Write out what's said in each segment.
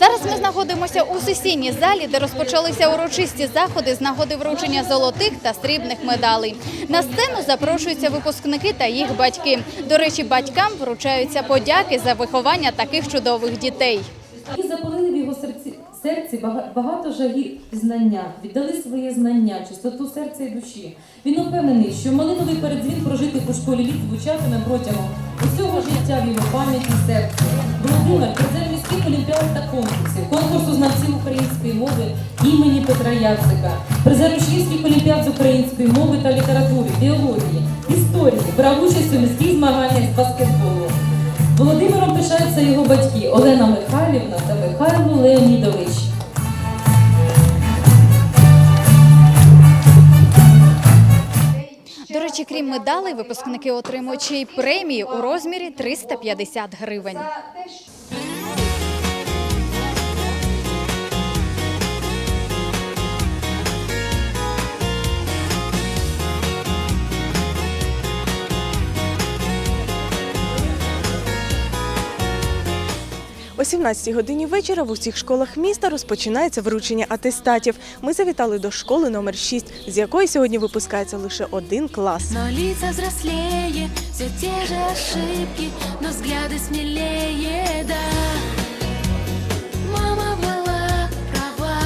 Зараз ми знаходимося у сесійній залі, де розпочалися урочисті заходи з нагоди вручення золотих та срібних медалей. На сцену запрошуються випускники та їх батьки. До речі, батькам вручаються подяки за виховання таких чудових дітей. І запалили в його серці, серці бага- багато жагів знання, віддали своє знання, чистоту серця і душі. Він упевнений, що малиновий передзвін прожитих у школі літ звучатиме протягом усього життя в його пам'яті серці. Володимир призер міських олімпіад та конкурсів, конкурсу знавців української мови імені Петра Яцика, призер учнівських олімпіад з української мови та літератури, біології, історії, брав участь у міських змаганнях з баскетболу. Володимиром пишаються його батьки Олена Михайлівна та Михайло Леонідович. Речі, крім медалей, випускники отримують ще й премії у розмірі 350 гривень. О 17-й годині вечора в усіх школах міста розпочинається вручення атестатів. Ми завітали до школи номер 6, з якої сьогодні випускається лише один клас. Но лица взрослее, все те же ошибки, но взгляды смелее, да. Мама была права.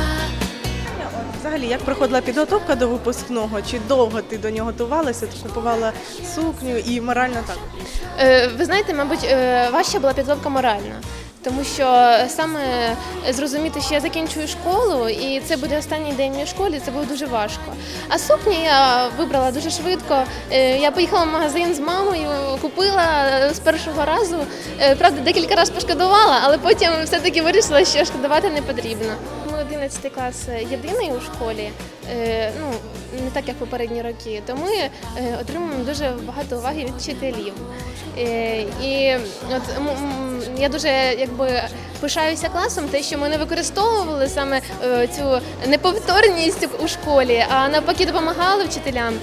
Взагалі, як проходила підготовка до випускного? Чи довго ти до нього готувалася? Ти купувала сукню і морально так? Е, Ви знаєте, мабуть, е, важча була підготовка моральна. Тому що саме зрозуміти, що я закінчую школу, і це буде останній день в школі, це було дуже важко. А сукні я вибрала дуже швидко. Е, Я поїхала в магазин з мамою, купила з першого разу. Е, Правда, декілька разів пошкодувала, але потім все-таки вирішила, що шкодувати не потрібно. Ми 11 клас єдиний у школі, е, ну не так як попередні роки, то ми е, отримуємо дуже багато уваги від вчителів. Е, І от я дуже якби пишаюся класом, те, що ми не використовували саме е, цю неповторність у школі, а навпаки допомагали вчителям.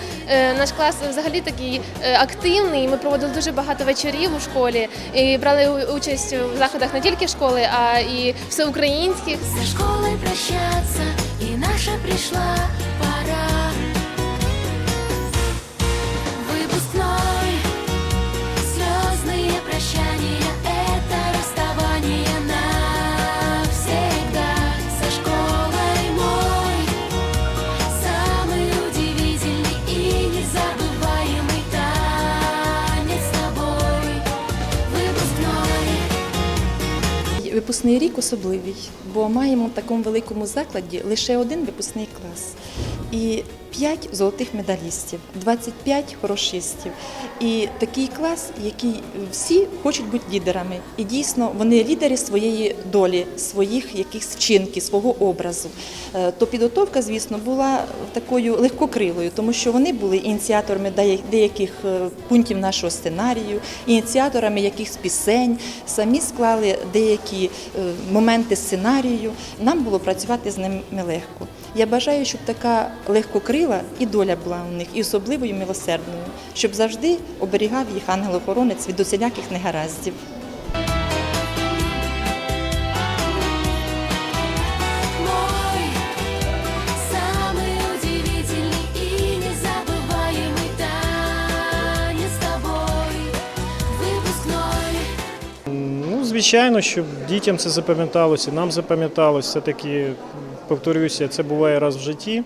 Наш клас взагалі такий активний. Ми проводили дуже багато вечорів у школі і брали участь в заходах не тільки школи, а і всеукраїнських. Со школой прощаться, и наша пришла Випускний рік особливий, бо маємо в такому великому закладі лише один випускний клас і 5 золотих медалістів, 25 хорошистів. І такий клас, який всі хочуть бути лідерами. І дійсно вони лідери своєї долі, своїх якихось вчинків, свого образу. Е, То підготовка, звісно, була такою легкокрилою, тому що вони були ініціаторами деяких е, пунктів нашого сценарію, ініціаторами якихось пісень, самі склали деякі е, моменти сценарію. Нам було працювати з ними легко. Я бажаю, щоб така легкокрила і доля була у них, і особливою милосердною, щоб завжди оберігав їх ангел-охоронець від усіляких негараздів. Звичайно, щоб дітям це запам'яталося, нам запам'яталося. Все-таки, повторюся, це буває раз в житті.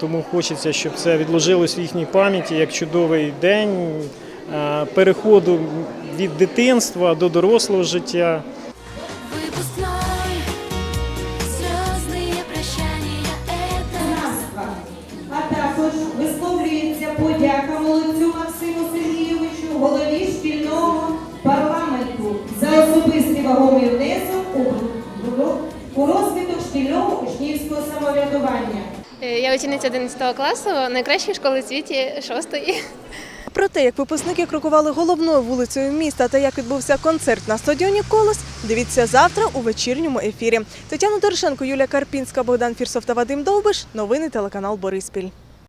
Тому хочеться, щоб це відложилось в їхній пам'яті як чудовий день е, переходу від дитинства до дорослого життя. Самоврядування. Е, Я учениця 11 класу найкращої школи в світі шостої. Про те, як випускники крокували головною вулицею міста та як відбувся концерт на стадіоні Колос, дивіться завтра у вечірньому ефірі. Тетяна Дорошенко, Юлія Карпінська, Богдан Фірсов та Вадим Довбиш. Новини телеканал Бориспіль.